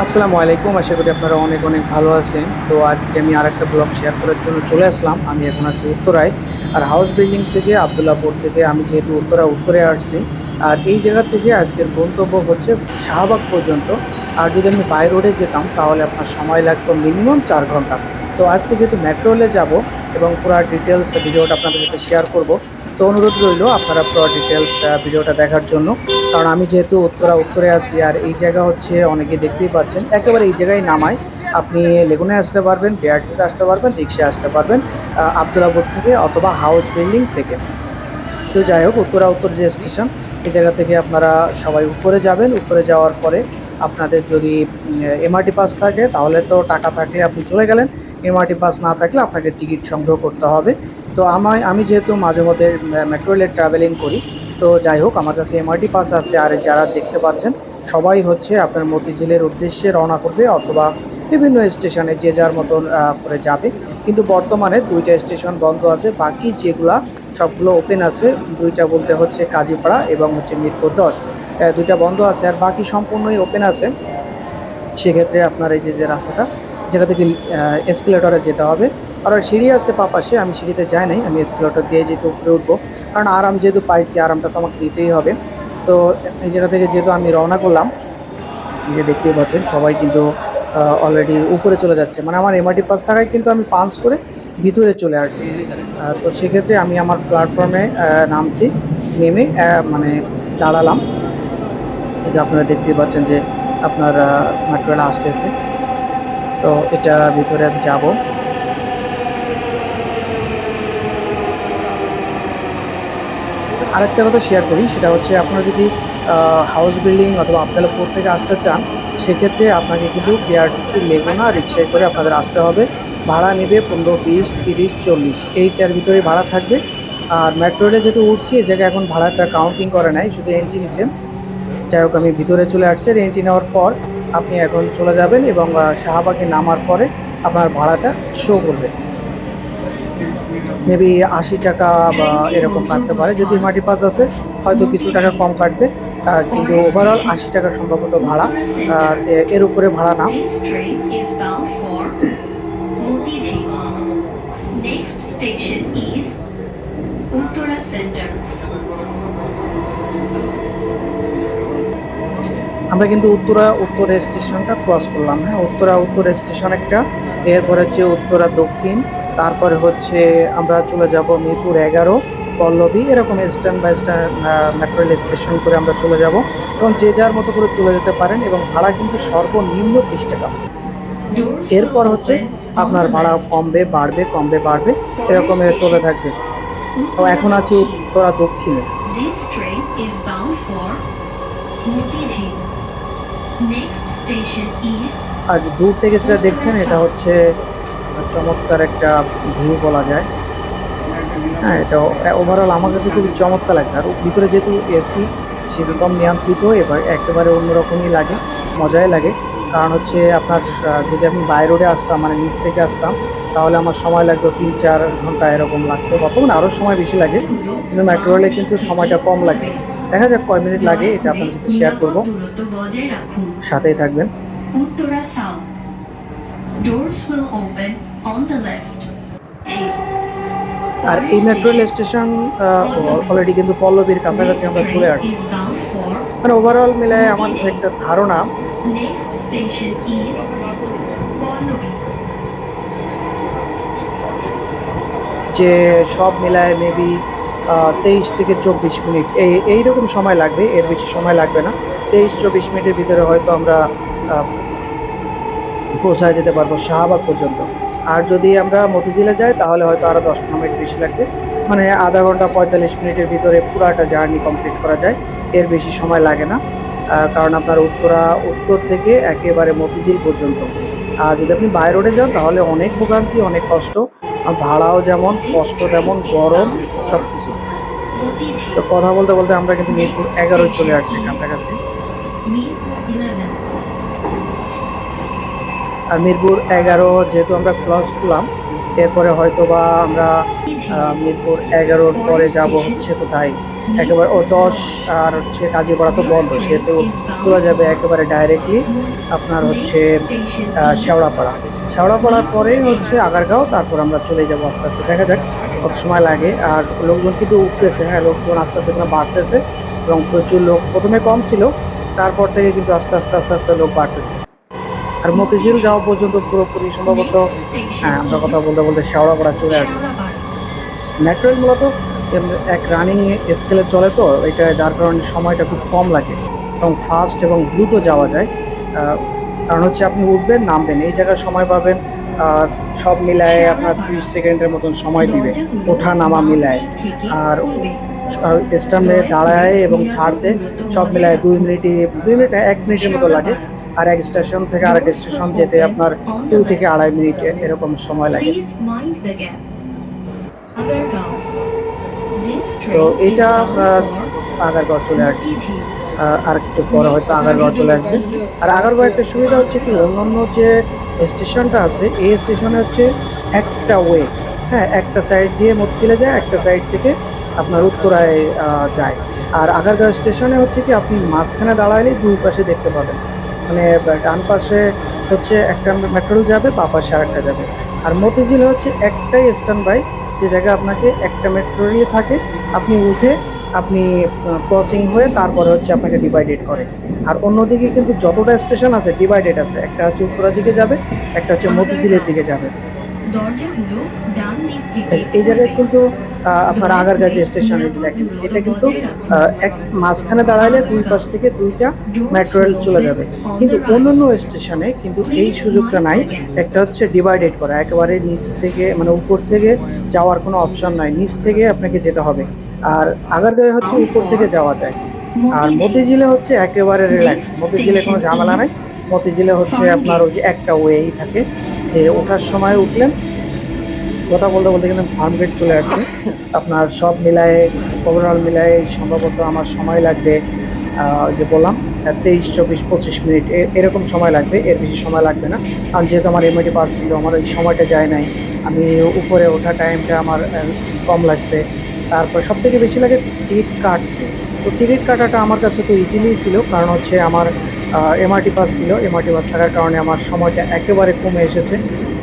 আসসালামু আলাইকুম, আশা করি আপনারা অনেক অনেক ভালো আছেন। তো আজকে আমি আর একটা ব্লগ শেয়ার করার জন্য চলে আসলাম। আমি এখন আছি উত্তরায়। আর হাউস বিল্ডিং থেকে আবদুল্লাপুর থেকে আমি যেহেতু উত্তরা, উত্তরে আসছি, আর এই জায়গা থেকে আজকের গন্তব্য হচ্ছে শাহবাগ পর্যন্ত। আর যদি আমি বাই রোডে যেতাম, তাহলে আপনার সময় লাগতো মিনিমাম চার ঘণ্টা। তো আজকে যেহেতু মেট্রোলে যাব এবং পুরো ডিটেলস ভিডিওটা আপনাদের সাথে শেয়ার করব তো অনুরোধ রইল আপনারা পুরো ডিটেলস ভিডিওটা দেখার জন্য। কারণ আমি যেহেতু উত্তরা উত্তরে আছি, আর এই জায়গা হচ্ছে অনেকে দেখতেই পাচ্ছেন, একেবারে এই জায়গায় নামায়। আপনি লেগুনে আসতে পারবেন বিআরসিতে আসতে পারবেন রিক্সায় আসতে পারবেন আবদুল্লাপুর থেকে অথবা হাউস বিল্ডিং থেকে। তো যাই হোক, উত্তরা উত্তর যে স্টেশন এই জায়গা থেকে আপনারা সবাই উপরে যাবেন। উপরে যাওয়ার পরে আপনাদের যদি এমআরটি পাস থাকে, তাহলে তো টাকা থাকে আপনি চলে গেলেন। এমআরটি পাস না থাকলে আপনাকে টিকিট সংগ্রহ করতে হবে। তো আমায়, আমি যেহেতু মাঝে মধ্যে মেট্রো ট্রাভেলিং করি, তো যাই হোক, আমার কাছে এমআরটি পাস আছে, আর যারা দেখতে পাচ্ছেন, সবাই হচ্ছে আপনার মতিঝিলের উদ্দেশ্যে রওনা করবে, অথবা বিভিন্ন স্টেশনে যে যার মতন করে যাবে। কিন্তু বর্তমানে দুইটা স্টেশন বন্ধ আছে, বাকি যেগুলা, সবগুলো ওপেন আছে, দুইটা বলতে হচ্ছে কাজীপাড়া এবং হচ্ছে মিরপুর দশ। দুইটা বন্ধ আছে, আর বাকি সম্পূর্ণই ওপেন আছে। সেক্ষেত্রে আপনার এই যে যে রাস্তাটা যেটা থেকে এসকেলেটরে যেতে হবে। আর সিঁড়ি আছে পা পাশে আমি সিঁড়িতে যাই নাই, আমি এসকেলেটর দিয়ে যেহেতু উপরে উঠবো। কারণ আরাম যেহেতু পাইছি, আরামটা তো আমাকে দিতেই হবে। তো এই জায়গা থেকে যেহেতু আমি রওনা করলাম, এই যে দেখতেই পাচ্ছেন, সবাই কিন্তু অলরেডি উপরে চলে যাচ্ছে। মানে আমার এমআরটি পাস থাকায় কিন্তু আমি পাঞ্চ করে ভিতরে চলে আসছি। তো সেক্ষেত্রে আমি আমার প্ল্যাটফর্মে নামছি, নেমে মানে দাঁড়ালাম। যে আপনারা দেখতেই পাচ্ছেন যে আপনার মেট্রোটা আসতেছে। তো এটা ভিতরে আমি যাব। আরেকটা কথা শেয়ার করি, সেটা হচ্ছে আপনারা যদি হাউস বিল্ডিং অথবা আবদালাপুর থেকে আসতে চান, সেক্ষেত্রে আপনাকে কিন্তু বিআরটিসি লেগুনা রিক্সায় করে আপনাদের আসতে হবে। ভাড়া নেবে পনেরো, বিশ, তিরিশ, চল্লিশ। এইটার ভিতরে ভাড়া থাকবে। আর মেট্রো রেলে যেহেতু উঠছি, এই জায়গায় এখন ভাড়াটা কাউন্টিং করে নাই, শুধু এন্ট্রি নিছে। যাই হোক, আমি ভিতরে চলে আসছি। আর এন্ট্রি নেওয়ার পর আপনি এখন চলে যাবেন এবং শাহবাগে নামার পরে আপনার ভাড়াটা শো করবে। মেবি আশি টাকা বা এরকম কাটতে পারে। যদি মাটি পাস আছে, হয়তো কিছু টাকা কম কাটবে কিন্তু ওভারঅল আশি টাকা সম্ভবত ভাড়া। আর এর উপরে ভাড়া না। আমরা কিন্তু উত্তরা উত্তর স্টেশনটা ক্রস করলাম হ্যাঁ? উত্তরা উত্তর স্টেশন একটা, এরপরে হচ্ছে উত্তরা দক্ষিণ, তারপরে হচ্ছে আমরা চলে যাব মিরপুর এগারো, পল্লবী, এরকম stand by stand metro rail station করে আমরা চলে যাব এবং যে যার মতো করে চলে যেতে পারেন এবং ভাড়া কিন্তু সর্বনিম্ন বিশ টাকা। এরপর হচ্ছে আপনার ভাড়া. কমবে, বাড়বে কমবে, বাড়বে, এরকম চলে থাকবে। তো এখন আছি উত্তরা দক্ষিণে। আজ দূর থেকে যেটা দেখছেন এটা হচ্ছে চমৎকার একটা ভিউ বলা যায়। হ্যাঁ এটা ওভারঅল আমার কাছে খুবই চমৎকার লাগছে। আর ভিতরে যেহেতু এসি শীতলতম নিয়ন্ত্রিত এবার একেবারে অন্যরকমই লাগে মজাই লাগে। কারণ হচ্ছে আপনার যদি আমি বাই রোডে আসতাম মানে নিচ থেকে আসতাম তাহলে আমার সময় লাগতো তিন চার ঘণ্টা এরকম লাগতো। বর্তমানে আরও সময় বেশি লাগে কিন্তু মেট্রো রেলে কিন্তু সময়টা কম লাগে। দেখা যাক কয় মিনিট লাগে এটা আপনাদের সাথে শেয়ার করব সাথেই থাকবেন Uttara South. Doors will open on the left. আর এই মেট্রো রেল স্টেশন অলরেডি কিন্তু পল্লবীর কাছাকাছি আমরা চলে আসছি মানে ওভারঅল মিলে আমার একটা ধারণা. যে সব মিলায় মেবি তেইশ থেকে চব্বিশ মিনিট। এই, এইরকম সময় লাগবে, এর বেশি সময় লাগবে না। তেইশ চব্বিশ মিনিটের ভিতরে হয়তো আমরা পৌঁছায় যেতে পারব শাহবাগ পর্যন্ত। আর যদি আমরা মতিঝিলে যাই, তাহলে হয়তো আরও দশ পনেরো মিনিট বেশি লাগবে। মানে আধা ঘণ্টা পঁয়তাল্লিশ মিনিটের ভিতরে পুরাটা জার্নি কমপ্লিট করা যায়, এর বেশি সময় লাগে না। কারণ আপনার উত্তরা, উত্তর থেকে একেবারে মতিঝিল পর্যন্ত। আর যদি আপনি বাই রোডে যান, তাহলে অনেক ভোগান্তি, অনেক কষ্ট। ভাড়াও যেমন, কষ্ট তেমন, গরম সব কিছু. তো কথা বলতে বলতে আমরা কিন্তু মিরপুর এগারোয় চলে আসছি কাছাকাছি। আর মিরপুর এগারো যেহেতু আমরা ক্রস করলাম, এরপরে হয়তো বা আমরা মিরপুর এগারোর পরে যাব হচ্ছে কোথায়? একেবারে ও দশ আর হচ্ছে কাজীপাড়া তো বন্ধ, সেহেতু চলে যাবে একেবারে ডাইরেক্টলি আপনার হচ্ছে শেওড়াপাড়া। শেওড়াপাড়ার পরেই হচ্ছে আগারগাঁও, তারপর আমরা চলে যাব আস্তে আস্তে। দেখা যাক। কত সময় লাগে? আর লোকজন কিন্তু উঠতেছে হ্যাঁ লোকজন আস্তে আস্তে এখানে বাড়তেছে এবং প্রচুর লোক প্রথমে কম ছিল, তারপর থেকে কিন্তু আস্তে আস্তে আস্তে আস্তে লোক বাড়তেছে। আর মতিঝিল যাওয়া পর্যন্ত পুরোপুরি সম্ভবত হ্যাঁ আমরা কথা বলতে বলতে শেওড়াপাড়া চলে আসছি। মেট্রো রেল মূলত এক রানিং স্কেলে চলে তো, এটা যার কারণে সময়টা খুব কম লাগে এবং ফাস্ট এবং দ্রুত যাওয়া যায়। কারণ হচ্ছে আপনি উঠবেন, নামবেন, এই জায়গায় সময় পাবেন সব মিলায় আপনার তিরিশ সেকেন্ডের মতন সময় দিবে। ওঠা নামা মিলায়। আর স্ট্যান্ডে দাঁড়ায় এবং ছাড়তে সব মিলায় দুই মিনিটই, দুই মিনিট এক মিনিটের মতো লাগে। আর এক স্টেশন থেকে আরেক স্টেশন যেতে আপনার দুই থেকে আড়াই মিনিট এরকম সময় লাগে। তো এটা for চলে আসছি। আর একটু পরে হয়তো আগারগাঁও চলে আসবে। আর আগারগাঁও একটা সুবিধা হচ্ছে কি, অন্যান্য যে স্টেশনটা আছে, এই স্টেশনে হচ্ছে একটা ওয়ে হ্যাঁ একটা সাইড দিয়ে মতিঝিলে যায়, একটা সাইড থেকে আপনার উত্তরায় যায়। আর আগারগাঁও স্টেশনে হচ্ছে কি, আপনি মাঝখানে দাঁড়ালেই দুই পাশে দেখতে পাবেন। মানে ডান পাশে হচ্ছে একটা মেট্রোল যাবে, বা পাশে আরেকটা যাবে। আর মতিঝিল হচ্ছে একটাই স্ট্যান্ড বাই যে জায়গায় আপনাকে একটা মেট্রোলই থাকে। আপনি উঠে আপনি ক্রসিং হয়ে তারপরে হচ্ছে আপনাকে ডিভাইডেড করে। আর অন্যদিকে কিন্তু যতটা স্টেশন আছে ডিভাইডেড আছে একটা হচ্ছে উত্তরার দিকে যাবে একটা হচ্ছে মতিঝিলের দিকে যাবে। এই- জায়গায় কিন্তু আপনার আগারগাঁ যে স্টেশন দেখেন এটা কিন্তু এক মাঝখানে দাঁড়াইলে দুই পাশ থেকে দুইটা মেট্রো রেল চলে যাবে। কিন্তু অন্য অন্য স্টেশনে কিন্তু এই সুযোগটা নাই। একটা হচ্ছে ডিভাইডেড করা একেবারে নিচ থেকে মানে উপর থেকে যাওয়ার কোনো অপশন নাই। নিচ থেকে আপনাকে যেতে হবে। আর আগারগাঁয়ে হচ্ছে উপর থেকে যাওয়া যায়। আর মতিঝিলে হচ্ছে একেবারে রিল্যাক্স মতিঝিলে কোনো ঝামেলা নাই। মতিঝিলে হচ্ছে আপনার ওই যে একটা ওয়েই থাকে যে ওঠার সময় উঠলেন, কথা বলতে বলতে কিন্তু ফার্ম গেট চলে আসছে। আপনার সব মিলায়ে ওভারঅল মিলায়ে সম্ভবত আমার সময় লাগবে যে বললাম তেইশ, চব্বিশ, পঁচিশ মিনিট। এরকম সময় লাগবে, এর বেশি সময় লাগবে না। কারণ যেহেতু আমার এমআইটি পাস ছিল, আমার ওই সময়টা যায় নাই। আমি উপরে ওঠা টাইমটা আমার কম লাগছে। তারপর সব থেকে বেশি লাগে টিকিট কাটতে। তো টিকিট কাটাটা আমার কাছে তো ইজিলি ছিল কারণ হচ্ছে আমার এমআরটি পাস ছিল। এমআরটি পাস থাকার কারণে আমার সময়টা একেবারে কমে এসেছে।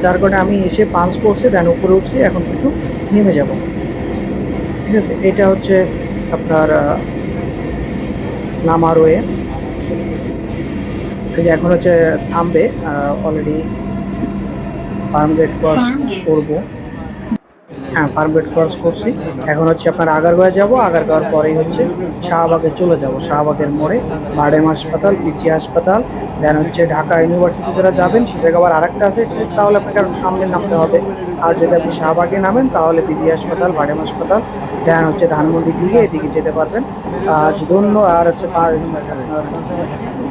যার কারণে আমি এসে পাঞ্চ করছি দেন উপরে উঠছি এখন কিন্তু নেমে যাব। ঠিক আছে? এটা হচ্ছে আপনার আহ, নামার ওয়ে। এই যে এখন হচ্ছে থামবে অলরেডি ফার্ম গেট ক্রস করব। হ্যাঁ ফার্ম গেট ক্রস করছি। এখন হচ্ছে আপনার আগারগাঁও যাব, আগারগাঁওর পরেই হচ্ছে শাহবাগে চলে যাব। শাহবাগের মোড়ে বারডেম হাসপাতাল, পিচি হাসপাতাল দেন হচ্ছে ঢাকা ইউনিভার্সিটি যারা যাবেন, সে জায়গা আবার আরেকটা আছে তাহলে আপনাকে আরও সামনে নামতে হবে। আর যদি আপনি শাহবাগে নামেন, তাহলে পিজি হাসপাতাল বারডেম হাসপাতাল দেন হচ্ছে ধানমন্ডির দিকে এদিকে যেতে পারবেন। আর অন্য আর হচ্ছে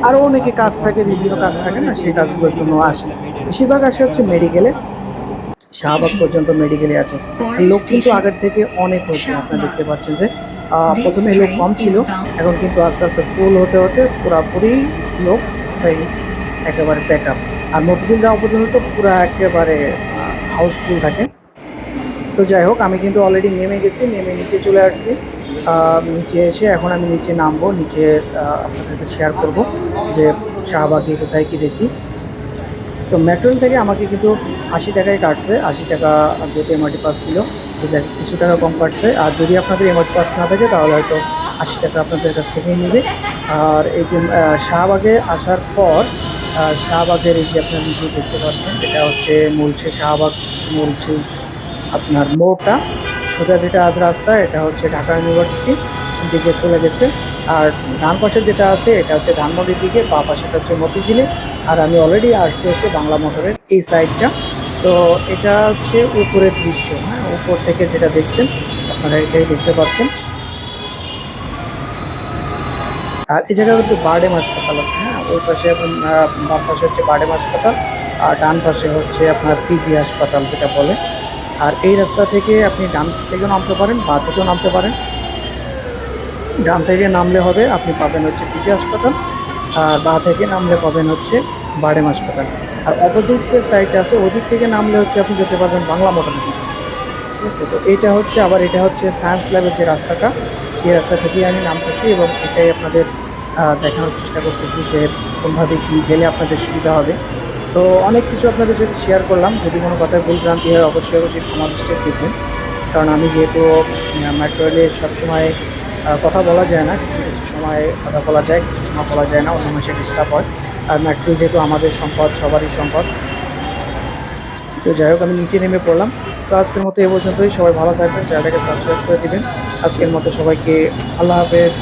আরও অনেকে কাজ থাকে, বিভিন্ন কাজ থাকে না, সেই কাজগুলোর জন্য আসে বেশিরভাগ আসে হচ্ছে মেডিকেলে শাহবাগ পর্যন্ত মেডিকেলে আছে। লোক কিন্তু আগের থেকে অনেক হয়েছে, আপনারা দেখতে পাচ্ছেন যে প্রথমে লোক কম ছিল, এখন কিন্তু আস্তে আস্তে ফুল হতে হতে পুরাপুরি লোক হয়ে গেছে, একেবারে প্যাক আপ আর মতিঝিল যাওয়া পর্যন্ত তো পুরো একেবারে হাউসফুল থাকে। তো যাই হোক, আমি কিন্তু অলরেডি নেমে গেছি, নেমে নিচে চলে আসছি। নিচে এসে এখন আমি নিচে নামবো, নিচে আপনাদের সাথে শেয়ার করব যে শাহবাগে কোথায় কি দেখি। তো মেট্রোল থেকে আমাকে কিন্তু আশি টাকায় কাটছে, আশি টাকা যেহেতু এমআরটি পাস ছিল সেটা কিছু টাকা কম কাটছে। আর যদি আপনাদের এমআরটি পাস না থাকে, তাহলে হয়তো আশি টাকা আপনাদের কাছ থেকেই নেবে। আর এই যে শাহবাগে আসার পর শাহবাগের এই যে আপনার নিচে দেখতে পাচ্ছেন, এটা হচ্ছে মুলছে শাহবাগ, মুলছে আপনার মোড়টা। সোজা যেটা আছে রাস্তা, এটা হচ্ছে ঢাকা ইউনিভার্সিটি দিকে চলে গেছে। আর ডান পাশে যেটা আছে, এটা হচ্ছে ধানমন্ডির দিকে, বা পাশেটা হচ্ছে মতিঝিলে। আর আমি অলরেডি আসছি হচ্ছে বাংলা মোটরের এই সাইডটা তো এটা হচ্ছে উপরের দৃশ্য হ্যাঁ উপর থেকে যেটা দেখছেন, আপনারা এটাই দেখতে পাচ্ছেন। আর এই জায়গায় কিন্তু বারডেম হাসপাতাল আছে হ্যাঁ ওই পাশে বাম পাশে হচ্ছে বারডেম হাসপাতাল, আর ডান পাশে হচ্ছে আপনার পিজি হাসপাতাল যেটা বলে। আর এই রাস্তা থেকে আপনি ডান থেকেও নামতে পারেন, বা থেকেও নামতে পারেন। ডান থেকে নামলে হবে, আপনি পাবেন হচ্ছে পিজি হাসপাতাল, আর বা থেকে নামলে পাবেন হচ্ছে বারডেম হাসপাতাল। আর অপোজিট যে সাইড আছে, ওদিক থেকে নামলে হচ্ছে আপনি যেতে পারবেন বাংলা মোটর ঠিক আছে? তো এটা হচ্ছে, আবার এটা হচ্ছে সায়েন্স ল্যাবের যে রাস্তাটা, সেই রাস্তা থেকেই আমি নামতেছি এবং এটাই আপনাদের দেখানোর চেষ্টা করতেছি যে কোনভাবে কী গেলে আপনাদের সুবিধা হবে। তো অনেক কিছু আপনাদের সাথে শেয়ার করলাম। যদি কোনো কথায় ভুল ভ্রান্তি হয়, অবশ্যই অবশ্যই ক্ষমা দৃষ্টি দেখবেন। কারণ আমি যেহেতু মেট্রো রেলে সবসময় কথা বলা যায় না, কিছু সময় কথা বলা যায়, কিছু সময় বলা যায় না অন্য মানুষের ডিস্টার্ব হয়। আর মেট্রো যেহেতু আমাদের সম্পদ, সবারই সম্পদ। তো যাই হোক, আমি নিচে নেমে পড়লাম। তো আজকের মতো এ পর্যন্তই। সবাই ভালো থাকবেন, চ্যানেলটাকে সাবস্ক্রাইব করে দেবেন। আজকের মতো সবাইকে আল্লাহ হাফেজ।